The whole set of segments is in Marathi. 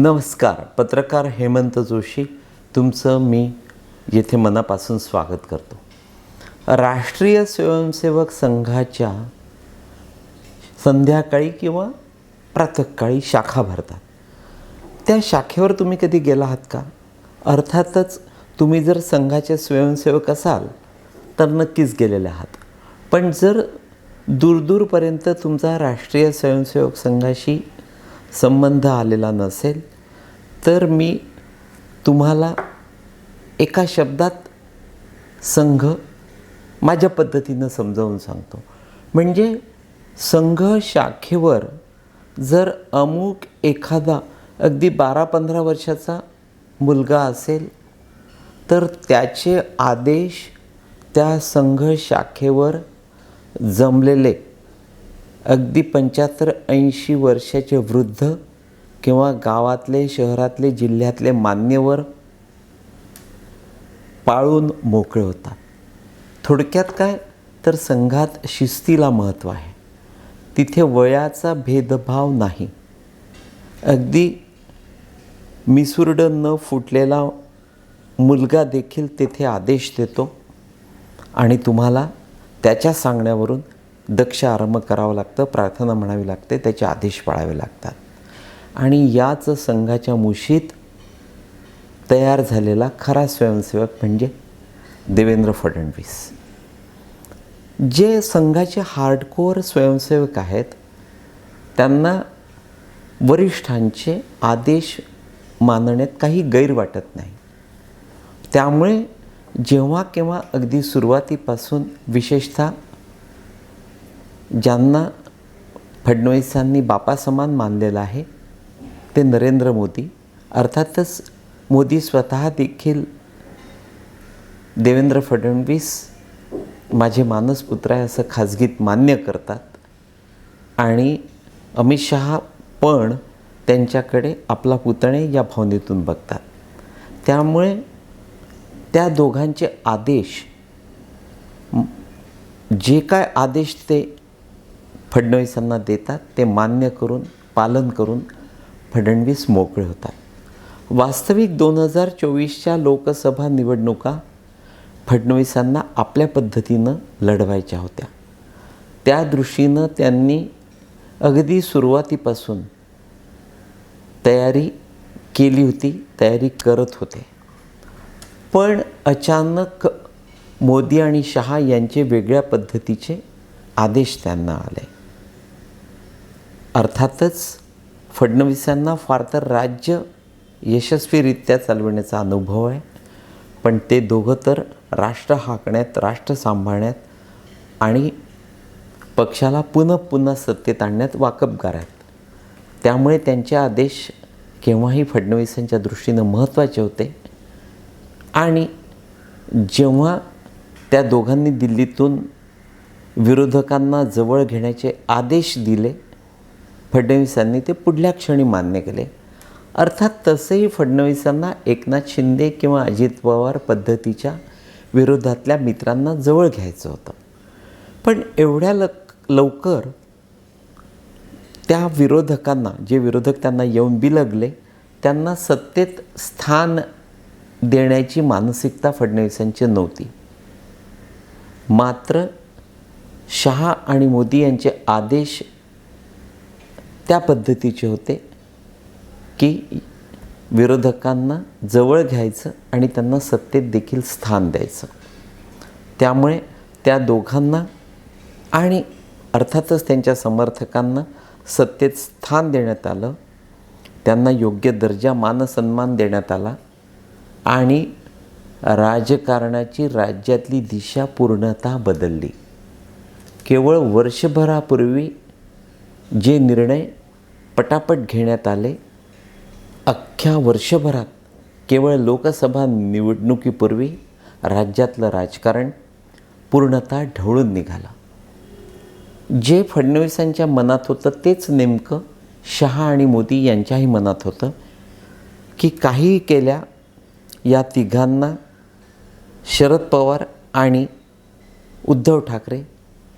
नमस्कार. पत्रकार हेमंत जोशी तुमचं मी येथे मनापासून स्वागत करतो. राष्ट्रीय स्वयंसेवक संघाच्या संध्याकाळी किंवा प्रातःकाळी शाखा भरतात. त्या शाखेवर तुम्ही कधी गेला आहात का? अर्थातच तुम्ही जर संघाचे स्वयंसेवक असाल तर नक्कीच गेलेले आहात. पण जर दूरदूरपर्यंत तुमचा राष्ट्रीय स्वयंसेवक संघाशी संबंध आलेला नसेल तर मी तुम्हाला एका शब्दात संघ माझ्या पद्धतीनं समजावून सांगतो. म्हणजे संघ शाखेवर जर अमुक एखादा अगदी बारा पंधरा वर्षाचा मुलगा असेल तर त्याचे आदेश त्या संघ शाखेवर जमलेले अगदी पंच्याहत्तर ऐंशी वर्षाचे वृद्ध किंवा गावातले शहरातले जिल्ह्यातले मान्यवर पाळून मोकळे होतात. थोडक्यात काय? तर संघात शिस्तीला महत्त्व आहे. तिथे वयाचा भेदभाव नाही. अगदी मिसुरड न फुटलेला मुलगा देखील तेथे आदेश देतो आणि तुम्हाला त्याच्या सांगण्यावरून दक्ष आरंभ करावं लागतं प्रार्थना म्हणावी लागते त्याचे आदेश पाळावे लागतात. आणि याच संघाच्या मुशीत तयार झालेला खरा स्वयंसेवक म्हणजे देवेंद्र फडणवीस. जे संघाचे हार्डकोअर स्वयंसेवक आहेत त्यांना वरिष्ठांचे आदेश मानण्यात काही गैर वाटत नाही. त्यामुळे जेव्हा केव्हा अगदी सुरुवातीपासून विशेषतः ज्यांना फडणवीसांनी बापासमान मानलेलं आहे ते नरेंद्र मोदी. अर्थातच मोदी स्वतः देखील देवेंद्र फडणवीस माझे मानसपुत्र आहे असं खाजगीत मान्य करतात. आणि अमित शहा पण त्यांच्याकडे आपला पुतणे या भावनेतून बघतात. त्यामुळे त्या दोघांचे आदेश जे काय आदेश ते फडणवीसांना देतात ते मान्य करून पालन करून फडणवीस मोकळे होतात. वास्तविक दोन हजार चोवीसच्या लोकसभा निवडणुका फडणवीसांना आपल्या पद्धतीनं लढवायच्या होत्या. त्या दृष्टीनं त्यांनी अगदी सुरुवातीपासून तयारी केली होती तयारी करत होते. पण अचानक मोदी आणि शहा यांचे वेगळ्या पद्धतीचे आदेश त्यांना आले. अर्थातच फडणवीसांना फार तर राज्य यशस्वीरित्या चालविण्याचा अनुभव आहे. पण ते दोघं तर राष्ट्र हाकण्यात राष्ट्र सांभाळण्यात आणि पक्षाला पुन्हा पुन्हा सत्तेत आणण्यात वाकबगार आहेत. त्यामुळे त्यांचे आदेश केव्हाही फडणवीसांच्या दृष्टीनं महत्त्वाचे होते. आणि जेव्हा त्या दोघांनी दिल्लीतून विरोधकांना जवळ घेण्याचे आदेश दिले फडणवीसांनी ते पुढल्या क्षणी मान्य केले. अर्थात तसंही फडणवीसांना एकनाथ शिंदे किंवा अजित पवार पद्धतीच्या विरोधातल्या मित्रांना जवळ घ्यायचं होतं. पण एवढ्या ल लवकर त्या विरोधकांना जे विरोधक त्यांना येऊन बिलगले त्यांना सत्तेत स्थान देण्याची मानसिकता फडणवीसांची नव्हती. मात्र शहा आणि मोदी यांचे आदेश त्या पद्धतीचे होते की विरोधकांना जवळ घ्यायचं आणि त्यांना सत्तेत देखील स्थान द्यायचं. त्यामुळे त्या दोघांना आणि अर्थातच त्यांच्या समर्थकांना सत्तेत स्थान देण्यात आलं त्यांना योग्य दर्जा मानसन्मान देण्यात आला आणि राजकारणाची राज्यातली दिशा पूर्णतः बदलली. केवळ वर्षभरापूर्वी जे निर्णय पटापट घेण्यात आले. अख्ख्या वर्षभरात केवळ लोकसभा निवडणुकीपूर्वी राज्यातलं राजकारण पूर्णतः ढवळून निघालं. जे फडणवीसांच्या मनात होतं तेच नेमकं शहा आणि मोदी यांच्याही मनात होतं की काहीही केल्या या तिघांना शरद पवार आणि उद्धव ठाकरे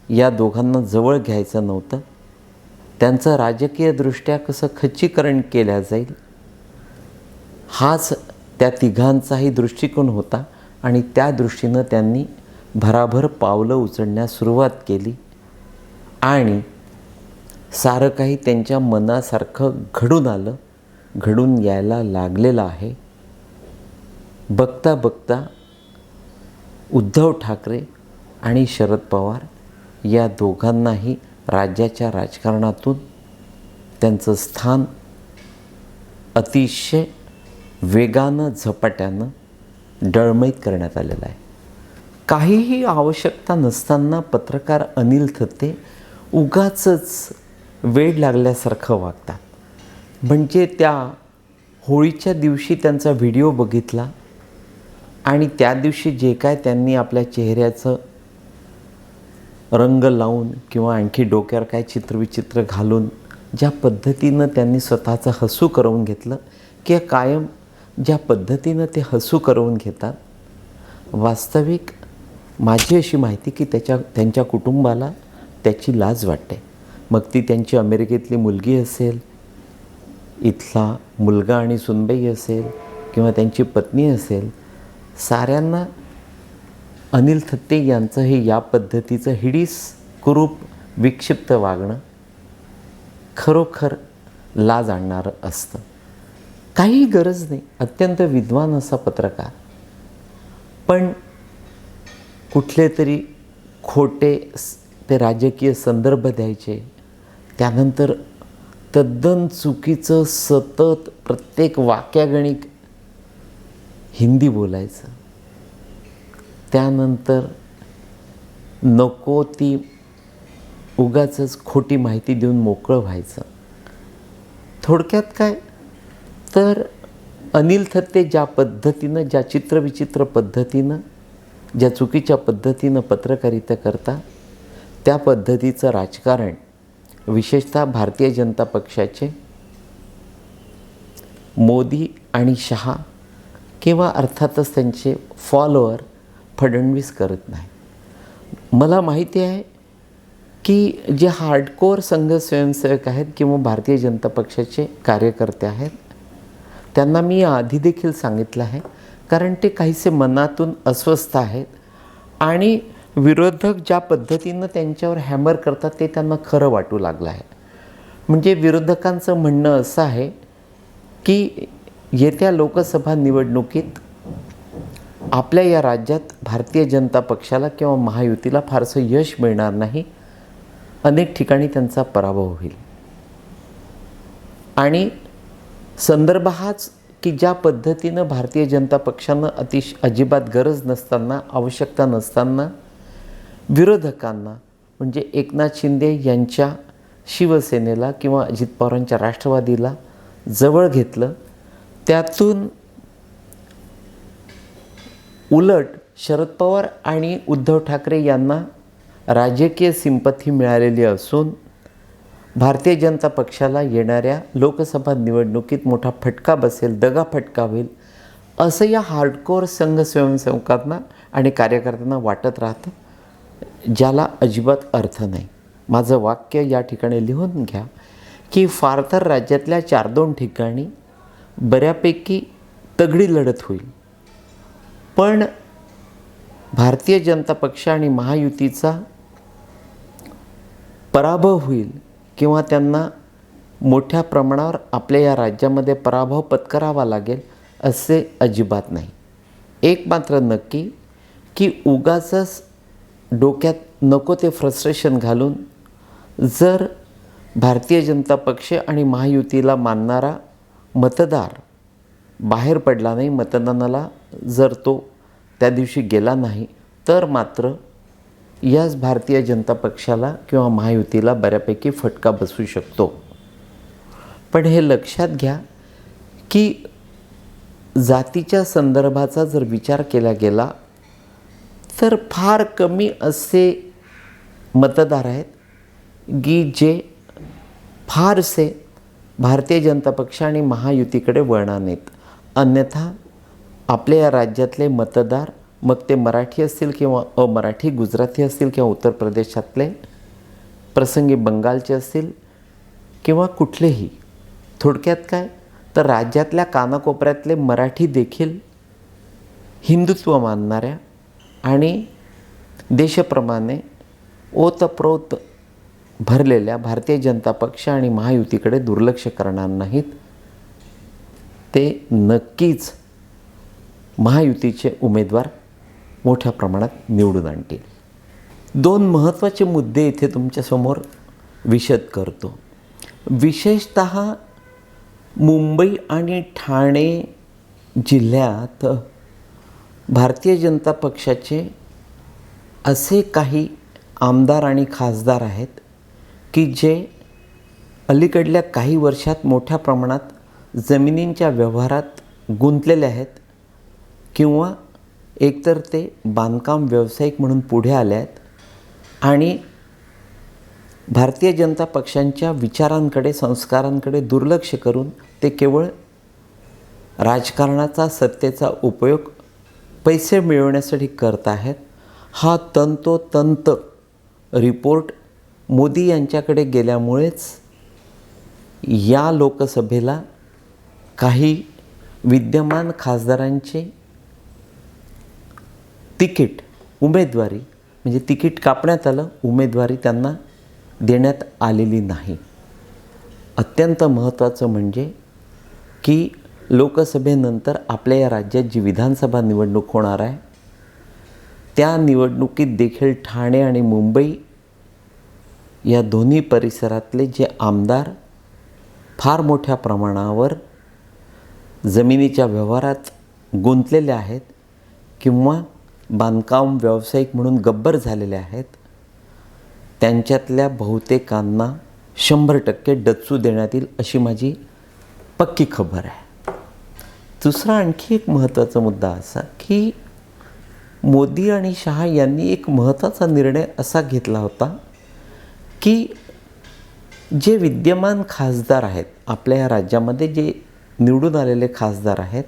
या दोघांना जवळ घ्यायचं नव्हतं. त्यांचं राजकीयदृष्ट्या कसं खच्चीकरण केल्या जाईल हाच त्या तिघांचाही दृष्टिकोन होता आणि त्या दृष्टीनं त्यांनी भराभर पावलं उचलण्यास सुरुवात केली आणि सारं काही त्यांच्या मनासारखं घडून आलं घडून यायला लागलेलं आहे. बघता बघता उद्धव ठाकरे आणि शरद पवार या दोघांनाही राज्याच्या राजकारणातून त्यांचं स्थान अतिशय वेगानं झपाट्यानं डळमळीत करण्यात आलेलं आहे. काहीही आवश्यकता नसताना पत्रकार अनिल थत्ते उगाचच वेळ लागल्यासारखं वागतात. म्हणजे त्या होळीच्या दिवशी त्यांचा व्हिडिओ बघितला आणि त्या दिवशी जे काय त्यांनी आपल्या चेहऱ्याचं रंग लावून किंवा आणखी डोक्यावर काय चित्रविचित्र घालून ज्या पद्धतीनं त्यांनी स्वतःचं हसू करवून घेतलं किंवा कायम ज्या पद्धतीनं ते हसू करवून घेतात वास्तविक माझी अशी माहिती की त्याच्या त्यांच्या कुटुंबाला त्याची लाज वाटते. मग ती त्यांची अमेरिकेतली मुलगी असेल इथला मुलगा आणि सुनबाई असेल किंवा त्यांची पत्नी असेल साऱ्यांना अनिल थत्ते यांचं हे या पद्धतीचं हिडीस कुरूप विक्षिप्त वागणं खरोखर लाज आणणारं असतं. काही गरज नाही अत्यंत विद्वान असा पत्रकार. पण कुठले तरी खोटे ते राजकीय संदर्भ द्यायचे त्यानंतर तद्दन चुकीचं सतत प्रत्येक वाक्यागणिक हिंदी बोलायचं. त्यानंतर नको ती उगाचच खोटी माहिती देऊन मोकळं व्हायचं. थोडक्यात काय? तर अनिल थत्ते ज्या पद्धतीनं ज्या चित्रविचित्र पद्धतीनं ज्या चुकीच्या पद्धतीनं पत्रकारिता करता त्या पद्धतीचं राजकारण विशेषतः भारतीय जनता पक्षाचे मोदी आणि शहा किंवा अर्थातच त्यांचे फॉलोअर फडणवीस करत नाही. मला माहिती आहे की जे हार्डकोर संघ स्वयंसेवक आहेत किंवा भारतीय जनता पक्षाचे कार्यकर्ते आहेत त्यांना मी आधी देखील सांगितलं आहे कारण ते काहीसे मनातून अस्वस्थ आहेत आणि विरोधक ज्या पद्धतीनं त्यांच्यावर हॅमर करतात ते त्यांना खरं वाटू लागलं आहे. म्हणजे विरोधकांचं म्हणणं असं आहे की येत्या लोकसभा निवडणुकीत आपल्या या राज्यात भारतीय जनता पक्षाला किंवा महायुतीला फारसं यश मिळणार नाही. अनेक ठिकाणी त्यांचा पराभव होईल. आणि संदर्भ हाच की ज्या पद्धतीनं भारतीय जनता पक्षानं अतिश अजिबात गरज नसताना आवश्यकता नसताना विरोधकांना म्हणजे एकनाथ शिंदे यांच्या शिवसेनेला किंवा अजित पवारांच्या राष्ट्रवादीला जवळ घेतलं त्यातून उलट शरद पवार आणि उद्धव ठाकरे यांना राजकीय सिंपथी मिळालेली असून भारतीय जनता पक्षाला येणाऱ्या लोकसभा निवडणुकीत मोठा फटका बसेल दगा फटका होईल असं या हार्डकोर संघ स्वयंसेवकांना आणि कार्यकर्त्यांना वाटत राहतं ज्याला अजिबात अर्थ नाही. माझं वाक्य या ठिकाणी लिहून घ्या की फार तर राज्यातल्या चार दोन ठिकाणी बऱ्यापैकी तगडी लढत होईल. पण भारतीय जनता पक्ष आणि महायुतीचा पराभव होईल किंवा त्यांना मोठ्या प्रमाणावर आपल्या या राज्यामध्ये पराभव पत्करावा लागेल असे अजिबात नाही. एक मात्र नक्की की उगाचच डोक्यात नको ते फ्रस्ट्रेशन घालून जर भारतीय जनता पक्ष आणि महायुतीला मानणारा मतदार बाहेर पडला नाही मतदानाला जर तो त्या दिवशी गेला नाही तर मात्र याच भारतीय जनता पक्षाला किंवा महायुतीला बऱ्यापैकी फटका बसू शकतो. पण हे लक्षात घ्या की जातीच्या संदर्भाचा जर विचार केला गेला तर फार कमी असे मतदार आहेत की जे फारसे भारतीय जनता पक्ष आणि महायुतीकडे वळणार नाहीत. अन्यथा आपल्या या राज्यातले मतदार मग ते मराठी असतील किंवा अमराठी गुजराती असतील किंवा उत्तर प्रदेशातले प्रसंगी बंगालचे असतील किंवा कुठलेही थोडक्यात काय? तर राज्यातल्या कानाकोपऱ्यातले मराठी देखील हिंदुत्व मानणाऱ्या आणि देशप्रमाणे ओतप्रोत भरलेल्या भारतीय जनता पक्ष आणि महायुतीकडे दुर्लक्ष करणार नाहीत ते नक्कीच महायुतीचे उमेदवार मोठ्या प्रमाणात निवडून आणतील. दोन महत्त्वाचे मुद्दे इथे तुमच्यासमोर विशद करतो. विशेषत मुंबई आणि ठाणे जिल्ह्यात भारतीय जनता पक्षाचे असे काही आमदार आणि खासदार आहेत की जे अलीकडल्या काही वर्षात मोठ्या प्रमाणात जमिनींच्या व्यवहारात गुंतलेले आहेत किंवा एकतर ते बांधकाम व्यावसायिक म्हणून पुढे आले आहेत आणि भारतीय जनता पक्षांच्या विचारांकडे संस्कारांकडे दुर्लक्ष करून ते केवळ राजकारणाचा सत्तेचा उपयोग पैसे मिळवण्यासाठी करत आहेत. हा तंतोतंत रिपोर्ट मोदी यांच्याकडे गेल्यामुळेच या लोकसभेला काही विद्यमान खासदारांचे तिकीट उमेदवारी म्हणजे तिकीट कापण्यात आलं उमेदवारी त्यांना देण्यात आलेली नाही. अत्यंत महत्त्वाचं म्हणजे की लोकसभेनंतर आपल्या या राज्यात जी विधानसभा निवडणूक होणार आहे त्या निवडणुकीत देखील ठाणे आणि मुंबई या दोन्ही परिसरातले जे आमदार फार मोठ्या प्रमाणावर जमिनीच्या व्यवहारात गुंतलेले आहेत किंवा बांधकाम व्यावसायिक म्हणून गब्बर झालेले आहेत. त्यांच्यातल्या बहुतेकांना शंभर टक्के डच्चू देण्यात येईल अशी माझी पक्की खबर आहे. दुसरा आणखी एक महत्त्वाचा मुद्दा असा की मोदी आणि शहा यांनी एक महत्त्वाचा निर्णय असा घेतला होता की जे विद्यमान खासदार आहेत आपल्या या राज्यामध्ये जे निवडून आलेले खासदार आहेत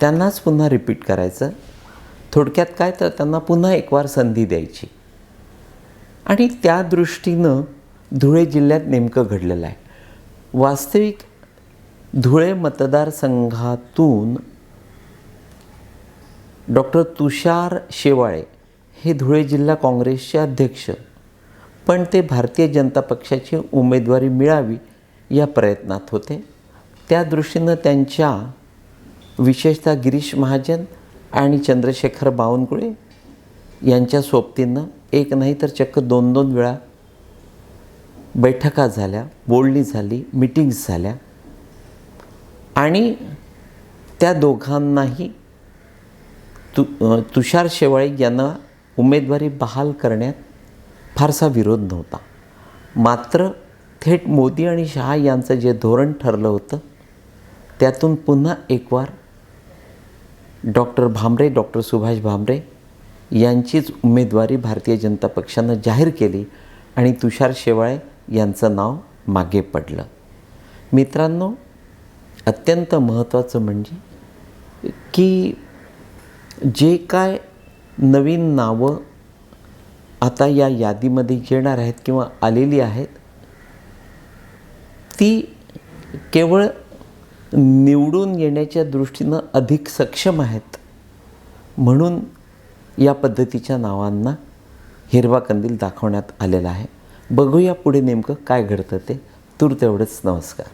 त्यांनाच पुन्हा रिपीट करायचं. थोडक्यात काय तर त्यांना पुन्हा एक वार संधी द्यायची. आणि त्या दृष्टीनं धुळे जिल्ह्यात नेमकं घडलेलं आहे. वास्तविक धुळे मतदारसंघातून डॉक्टर तुषार शेवाळे हे धुळे जिल्हा काँग्रेसचे अध्यक्ष पण ते भारतीय जनता पक्षाची उमेदवारी मिळावी या प्रयत्नात होते. त्या दृष्टीनं त्यांच्या विशेषतः गिरीश महाजन आणि चंद्रशेखर बावनकुळे यांच्या सोबतीनं एक नाही तर चक्क दोन दोन वेळा बैठका झाल्या बोलणी झाली मिटिंग्स झाल्या. आणि त्या दोघांनाही तु तुषार शेवाळे यांना उमेदवारी बहाल करण्यात फारसा विरोध नव्हता. मात्र थेट मोदी आणि शहा यांचं जे धोरण ठरलं होतं त्यातून पुन्हा एकवार डॉक्टर भामरे डॉक्टर सुभाष भामरे यांचीच उमेदवारी भारतीय जनता पक्षानं जाहीर केली आणि तुषार शेवाळे यांचं नाव मागे पडलं. मित्रांनो अत्यंत महत्त्वाचं म्हणजे की जे काय नवीन नावं आता या यादीमध्ये येणार आहेत किंवा आलेली आहेत ती केवळ निवडून येण्याच्या दृष्टीनं अधिक सक्षम आहेत. म्हणून या पद्धतीच्या नावांना हिरवा कंदील दाखवण्यात आलेला आहे. बघूया पुढे नेमकं काय घडतं ते. तूर तेवढंच. नमस्कार.